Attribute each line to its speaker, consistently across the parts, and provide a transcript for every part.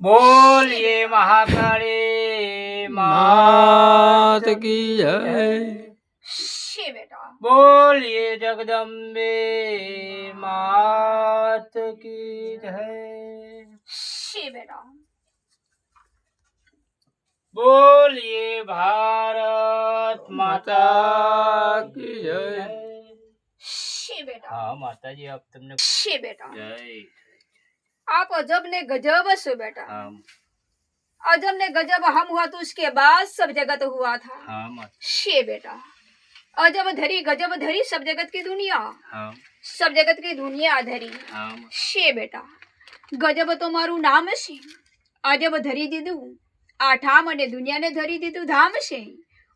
Speaker 1: बोलिए महाकाली
Speaker 2: मात की जय
Speaker 1: बोलिए जगदम्बे
Speaker 3: मात की
Speaker 1: जय बोलिए भारत
Speaker 2: माता की जय
Speaker 1: हाँ माता जी
Speaker 3: अब तुमने
Speaker 1: जय
Speaker 3: आप अजब ने गजब से बेटा
Speaker 1: હા
Speaker 3: अजब ने गजब हम हुआ तो उसके बाद सब जगत हुआ था
Speaker 1: હા માતા
Speaker 3: शे बेटा अजब धरी गजब धरी सब जगत की दुनिया
Speaker 1: હા
Speaker 3: सब जगत की दुनिया धरी
Speaker 1: હા
Speaker 3: शे बेटा ગજબ તો મારું નામ છે અજબ ધરી દીધું આ ઠામ અને દુનિયાને ધરી દીધું ધામ છે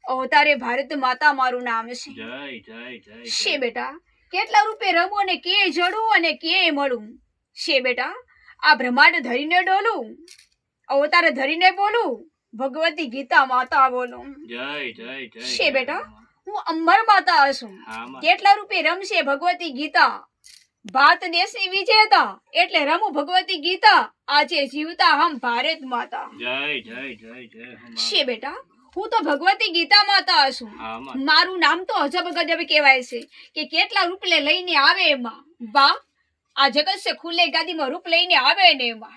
Speaker 3: અવતારે ભારત માતા મારું નામ છે
Speaker 1: જય જય જય
Speaker 3: છે બેટા કેટલા રૂપે રમું અને કે જડું અને કે મળું છે બેટા આ બ્રહ્માંડ ધરીને ડોલું અવતાર ધરીને બોલું ભગવતી ગીતા માતા બોલું.
Speaker 1: જય જય જય
Speaker 3: છે બેટા? હું અંબર માતા છું કેટલા રૂપે રમશે ભગવતી ગીતા? ભારત દેશની વિજેતા. એટલે રમું ભગવતી ગીતા. આજે જીવતા હમ ભારત માતા.
Speaker 1: જય જય જય જય
Speaker 3: છે બેટા? હું તો ભગવતી ગીતા માતા છું મારું નામ તો અજબ ગજબ કહેવાય છે કે કેટલા રૂપ લે લઈને આવે એમાં? બા આજે કશે ખુલ્લે ગાદીમાં રૂપ લઈને આવે ને એમાં.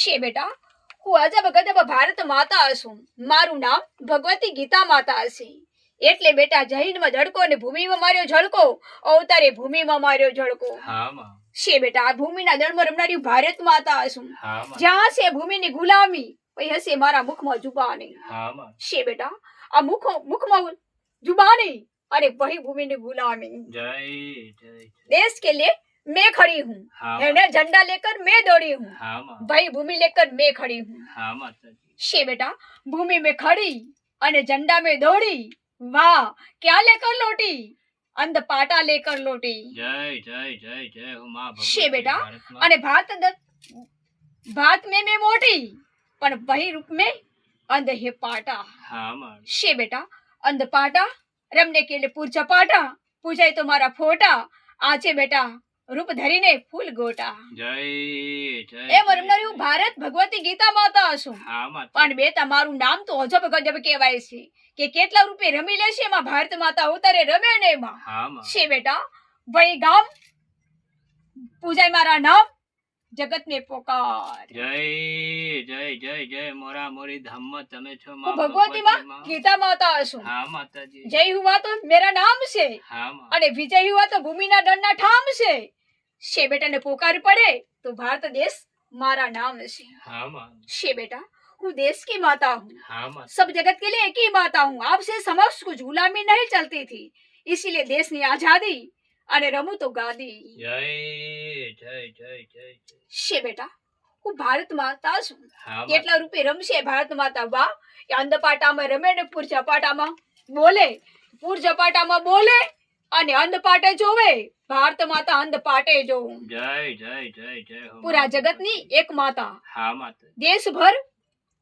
Speaker 3: છે બેટા? હું અજબ ગજબ ભારત માતા છું. મારું નામ ભગવતી ગીતા માતા હશે એટલે બેટા જહીનમાં જડકો ને ભૂમિમાં માર્યો ઝળકો અવતારે ભૂમિમાં માર્યો ઝળકો છે બેટા આ ભૂમિના દળમાં રમનારી ભારત માતા છું. જ્યાં છે ભૂમિની ગુલામી પછી હશે મારા મુખમાં જુબાની. છે બેટા? આ મુખ મુખમાં જુબાની અરે
Speaker 1: વહી ભૂમિની ગુલામી.
Speaker 3: દેશ કે લે मैं खड़ी हूँ
Speaker 1: हाँ
Speaker 3: है ना झंडा लेकर मैं दौड़ी हूँ
Speaker 1: हाँ माँ
Speaker 3: भाई भूमि लेकर मैं खड़ी हूँ
Speaker 1: हाँ माता जी
Speaker 3: शे बेटा भूमि में खड़ी અને ઝંડા में दौड़ी वाह क्या लेकर लौटी अंध पाटा लेकर लौटी
Speaker 1: जय जय जय जय हो माँ
Speaker 3: शे बेटा,
Speaker 1: भारत माँ।
Speaker 3: અને ભાત દ- ભાત में मैं मोटी પણ वही रूप में अंध है पाटा
Speaker 1: हाँ माँ
Speaker 3: शे बेटा अंध पाटा रमने के लिए पूजा पाटा पूजाई तो मारा फोटा आचे રૂપ
Speaker 1: ધરીને ફૂલ
Speaker 3: ગોટા.
Speaker 1: જય
Speaker 3: જય એ
Speaker 1: વર્ણર
Speaker 3: ભારત ભગવતી ગીતા માતા છું પણ બે તમારું નામ તો અજબ ગજબ કહેવાય છે કે કેટલા રૂપે રમી લેશે એમાં ભારત માતા ઉતારે રમે ને એમાં. છે બેટા વય ગામ પૂજાય મારા નામ જગત ને પોકાર.
Speaker 1: જય જય જય જય મોરા મોરી ધામ તમે છો માં
Speaker 3: ભગવતી માં ગીતા માતા છું
Speaker 1: હા માતાજી.
Speaker 3: જય હુવા તો મેરા નામ છે. અને વિજય હુવા તો ભૂમિના દંડના ઠામ છે. છે બેટાને પોકાર પડે તો ભારત દેશ મારા નામ છે
Speaker 1: हाँ माँ
Speaker 3: છે बेटा हूँ देश की माता हूँ
Speaker 1: हाँ माँ
Speaker 3: सब जगत के लिए एक ही माता हूँ आपसे समक्ष कुछ गुलामी नहीं चलती थी इसीलिए देश ने आजादी અને રમું તો ગાદી
Speaker 1: जय जय जय जय जय
Speaker 3: છે બેટા હું ભારત માતા છું
Speaker 1: हाँ माँ
Speaker 3: કેટલા રૂપે રમશે ભારત માતા વાહ એ અંધપાટામાં રમે ને પૂર ઝપાટામાં બોલે પૂર ઝપાટામાં બોલે અને અંધપાટે જોવે ભારત માતા અંધપાટે જોવું
Speaker 1: जय जय जय जय हो
Speaker 3: પૂરા
Speaker 1: माँ
Speaker 3: જગતની એક માતા
Speaker 1: हाँ माता
Speaker 3: देशभर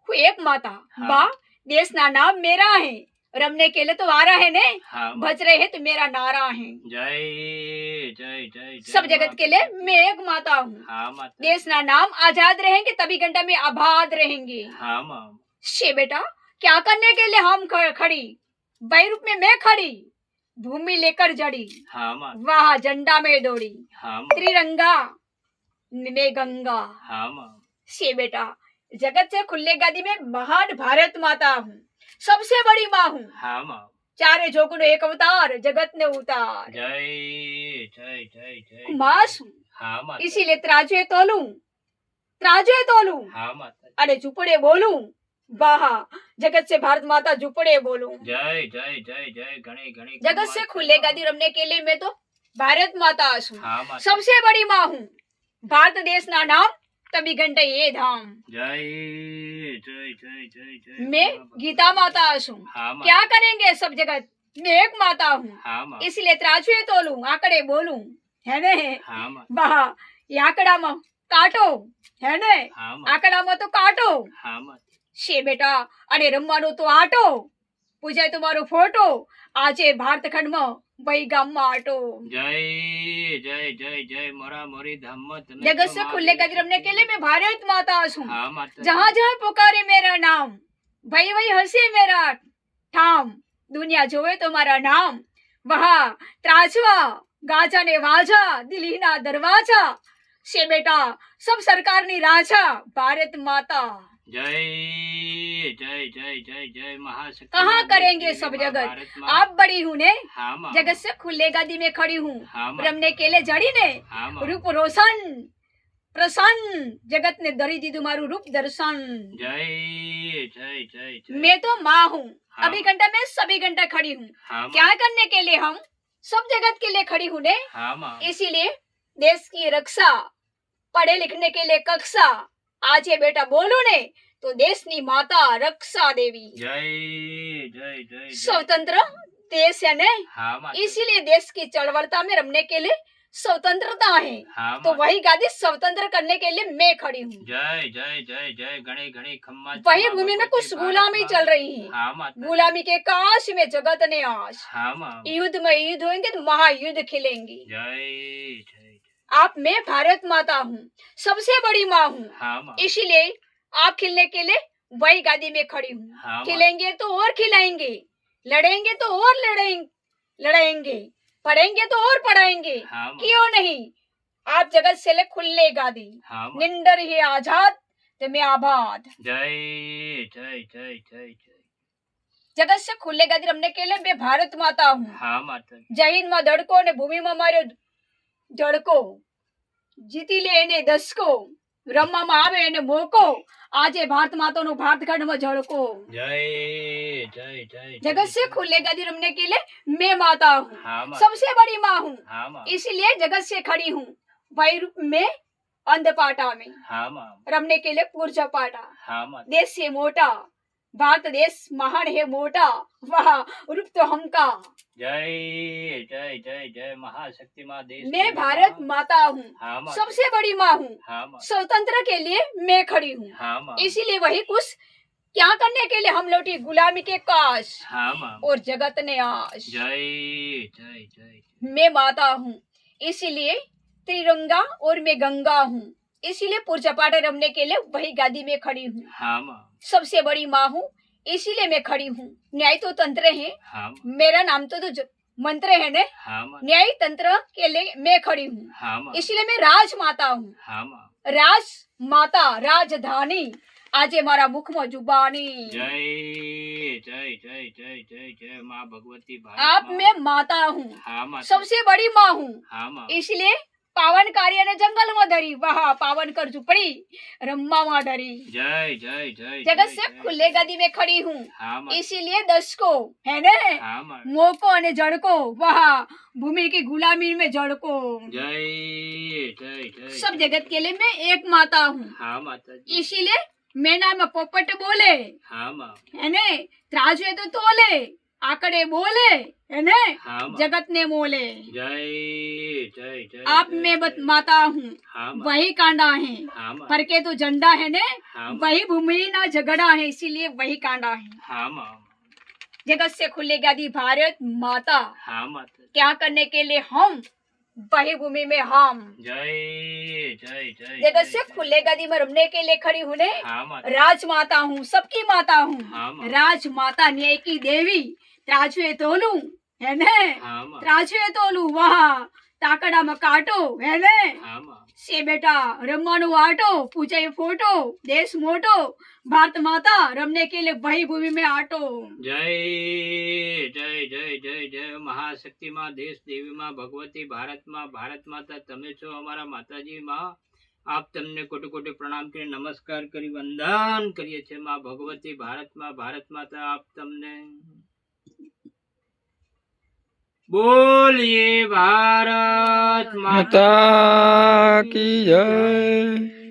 Speaker 3: હું એક માતા
Speaker 1: हाँ।
Speaker 3: बा देशना नाम मेरा है रमने के लिए तो आ रहा है ने
Speaker 1: हाँ माँ
Speaker 3: बच रहे हैं तो मेरा नारा है
Speaker 1: जय जय जय जय
Speaker 3: सब जगत
Speaker 1: माँ।
Speaker 3: के लिए मैं एक माता हूँ
Speaker 1: हाँ माता
Speaker 3: देशना नाम आजाद रहेंगे तभी घंटा में आबाद रहेंगे
Speaker 1: हाँ माँ
Speaker 3: शे बेटा क्या करने के लिए हम ख- खड़ी वही रूप में मैं खड़ी भूमि लेकर जड़ी
Speaker 1: हाँ माँ
Speaker 3: वाह झंडा में दौड़ी
Speaker 1: हाँ माँ
Speaker 3: त्रिरंगा में गंगा
Speaker 1: हाँ माँ
Speaker 3: से बेटा जगत से खुले गादी में महान भारत माता हूँ सबसे बड़ी माँ हूँ
Speaker 1: हाँ माँ
Speaker 3: चारे जोगुनो एक अवतार जगत ने उतार
Speaker 1: जय जय जय जय
Speaker 3: मास हूँ
Speaker 1: हाँ माँ
Speaker 3: इसीलिए त्राजुए तोलूं त्राजुए तोलूं
Speaker 1: हाँ माता
Speaker 3: अरे झुपड़े बोलूं बाहा जगत से भारत माता जुपड़े बोलो।
Speaker 1: जय जय जय जय घनी
Speaker 3: जगत से खुले गदी रमने के लिए मैं तो भारत माता हूँ सबसे बड़ी माँ हूँ। भारत देश ना नाम तभी घंटे ये धाम।
Speaker 1: जय जय जय जय जय
Speaker 3: मैं गीता माता हूँ क्या करेंगे सब जगत? मैं एक माता हूँ।
Speaker 1: हाँ, इसलिए
Speaker 3: इसलिए तो तोलू आंकड़े बोलू। है ने?
Speaker 1: हाँ,
Speaker 3: बाहा काटो।
Speaker 1: है न?
Speaker 3: हाँ, आंकड़ा में
Speaker 1: तो काटो।
Speaker 3: છે બેટા? અને રમવાનો તો આટો. પૂજાય તમારો ફોટો. આજે ભારત ખંડમાં ભાઈ ગામમાં આટો.
Speaker 1: જય જય જય જય મરા મરી ધામમાં તમે
Speaker 3: જગત
Speaker 1: સે
Speaker 3: ખુલ્લે કદરમ ને કેલે મે ભારત માતા છું.
Speaker 1: હા માતા
Speaker 3: જહાં જહાં પુકારે મેરા નામ. ભાઈ ભાઈ હસે મેરા ઠામ. દુનિયા જોવે તો મારા નામ. વહા ત્રાજવા ગાજા ને વાજા દિલ્હીના દરવાજા. છે બેટા સબ સરકારની રાજા ભારત માતા.
Speaker 1: जय जय जय जय जय महाशक्ति
Speaker 3: कहाँ करेंगे सब जगत? आप बड़ी हूँ ने?
Speaker 1: हाँ
Speaker 3: जगत से खुले गादी में खड़ी हूँ।
Speaker 1: हाँ
Speaker 3: ब्रह्म ने केले जड़ी ने?
Speaker 1: हाँ
Speaker 3: रूप रोशन प्रसन्न। जगत ने दरी दी तुम्हारू रूप दर्शन।
Speaker 1: जय जय जय
Speaker 3: मैं तो माँ हूँ। अभी घंटा मैं सभी घंटा खड़ी हूँ। क्या करने के लिए हम सब जगत के लिए खड़ी हूँ ने? इसीलिए देश की रक्षा पढ़े लिखने के लिए कक्षा आज ये बेटा बोलो ने तो देश नी माता रक्षा देवी
Speaker 1: जय जय
Speaker 3: स्वतंत्र देश है ने
Speaker 1: हाँ
Speaker 3: इसीलिए देश की चळवळता में रमने के लिए स्वतंत्रता है
Speaker 1: हाँ
Speaker 3: तो वही गादी स्वतंत्र करने के लिए मैं खड़ी हूँ
Speaker 1: जय जय जय जय घड़ी घड़ी खम्मा
Speaker 3: वही
Speaker 1: चम्मा
Speaker 3: भूमि में
Speaker 1: भगवती
Speaker 3: कुछ
Speaker 1: भारत
Speaker 3: गुलामी
Speaker 1: माँ।
Speaker 3: चल रही है
Speaker 1: हाँ माता
Speaker 3: गुलामी के काश में जगत ने आश
Speaker 1: हाँ माँ
Speaker 3: युद्ध में युद्ध होंगे तो महायुद्ध खिलेंगे
Speaker 1: जय जय
Speaker 3: आप मैं भारत माता हूँ सबसे बड़ी माँ हूँ
Speaker 1: हाँ माँ
Speaker 3: इसीलिए आप खिलने के लिए वही गादी में खड़ी हूँ
Speaker 1: हाँ माँ
Speaker 3: खिलेंगे तो और खिलाएंगे लड़ेंगे तो और लड़ेंगे लड़ाएंगे पढ़ेंगे तो और पढ़ाएंगे
Speaker 1: हाँ माँ
Speaker 3: क्यों नहीं आप जगत से ले खुले गादी
Speaker 1: हाँ माँ
Speaker 3: निंदर ही आजाद ते मैं आबाद
Speaker 1: जय जय जय जय जय
Speaker 3: जगत से खुले गादी रमने के लिए मैं भारत माता हूँ
Speaker 1: હા માતા
Speaker 3: જય હિન્દમાં દડકો ને ભૂમિમાં માર્યો જડકો જીતી લે એને દસકો રમવામાં આવે એને મોકો આજે ભારત માતાનો ભારત ખંડમાં ઝળકો
Speaker 1: જય જય જય
Speaker 3: जगत से खुले गादी रमने के लिए मैं माता हूँ
Speaker 1: હા માતા
Speaker 3: सबसे बड़ी माँ हूँ
Speaker 1: હા માં
Speaker 3: इसलिए जगत से खड़ी हूँ भाई रूप में अंधपाटा में
Speaker 1: હા માં
Speaker 3: रमने के लिए पूर्जा पाटा
Speaker 1: હા માતા
Speaker 3: देश से मोटा भारत देश महान है मोटा। वाह रूप तो
Speaker 1: हम का। जय जय जय जय महाशक्ति
Speaker 3: माँ
Speaker 1: देश
Speaker 3: मैं
Speaker 1: भारत
Speaker 3: माता हूँ।
Speaker 1: हाँ
Speaker 3: सबसे बड़ी माँ हूँ।
Speaker 1: हाँ
Speaker 3: स्वतंत्र के लिए मैं खड़ी हूँ।
Speaker 1: हाँ
Speaker 3: इसीलिए वही कुछ क्या करने के लिए हम लौटी गुलामी के काश।
Speaker 1: हाँ
Speaker 3: और जगत ने आश
Speaker 1: जय जय जय
Speaker 3: मैं माता हूँ। इसीलिए त्रिरंगा और मैं गंगा हूँ। इसीलिए पुरझपाटे रमने के लिए वही गादी में खड़ी हूँ।
Speaker 1: हाँ
Speaker 3: सबसे बड़ी माँ हूँ इसीलिए मैं खड़ी हूँ न्याय तो तंत्र है
Speaker 1: હા માં
Speaker 3: मेरा नाम तो, तो ज- मंत्र है ने
Speaker 1: હા માં
Speaker 3: न्याय तंत्र के लिए मैं खड़ी हूँ
Speaker 1: હા માં
Speaker 3: इसलिए मैं राज माता हूँ
Speaker 1: હા માં
Speaker 3: રાજ માતા રાજધાની આજે મારા મુખમાં જુબાની
Speaker 1: જય જય જય જય જય જય માં ભગવતી
Speaker 3: आप
Speaker 1: ભારત
Speaker 3: मैं माता हूँ
Speaker 1: હા માં
Speaker 3: सबसे बड़ी माँ हूँ
Speaker 1: હા માં
Speaker 3: इसलिए पावन कार्य ने जंगल में धरी वहा पावन कर झुपड़ी रम्मा वहाँ डरी
Speaker 1: જય જય જય
Speaker 3: जगत
Speaker 1: જય,
Speaker 3: से
Speaker 1: જય.
Speaker 3: खुले गदी में खड़ी हूँ
Speaker 1: હા માં
Speaker 3: इसीलिए दस को है ने
Speaker 1: હા માં
Speaker 3: मोको અને જડકો वहा भूमि की गुलामी में जड़को
Speaker 1: જય જય જય
Speaker 3: सब
Speaker 1: જય.
Speaker 3: जगत के लिए मैं एक माता हूँ
Speaker 1: હા માતાજી
Speaker 3: इसीलिए मैं नाम पोपट बोले
Speaker 1: હા માં
Speaker 3: है ने त्राजवे तो तोले आकड़े बोले है न?
Speaker 1: हाँ
Speaker 3: जगत ने मोले।
Speaker 1: जय जय जय
Speaker 3: आप में माता हूँ।
Speaker 1: हाँ
Speaker 3: वही कांडा है।
Speaker 1: हाँ
Speaker 3: पर के तो झंडा है ने?
Speaker 1: हाँ,
Speaker 3: वही भूमि ना झगड़ा है इसीलिए वही कांडा है।
Speaker 1: हाँ,
Speaker 3: जगत से खुले गादी भारत माता।
Speaker 1: हाँ माता
Speaker 3: क्या करने के लिए हम? वही भूमि में हम।
Speaker 1: जय जय जय
Speaker 3: जगत से खुले गदी में रमने के लिए खड़ी हूँ हाँ, राजमाता हूँ सबकी माता हूँ। राज माता न्याय की देवी। ત્રાજવે તોલું
Speaker 1: હે
Speaker 3: ને? ત્રાજવે તોલું વાહ! તાકડામાં કાટો
Speaker 1: હે ને?
Speaker 3: સે બેટા રમવાનો આટો પૂજાય ફોટો દેશ મોટો ભારત માતા રમને કે લે ભાઈ ભૂમિ મે આટો.
Speaker 1: જય જય જય જય જય મહાશક્તિ માં દેશ દેવી માં ભગવતી ભારતમાં ભારત માતા તમે છો અમારા માતાજી માં આપ તમને કોટી કોટી પ્રણામ કરી નમસ્કાર કરી વંદન કરીએ છીએ માં ભગવતી ભારતમાં ભારત માતા આપ તમને बोलिए भारत
Speaker 2: माता की जय।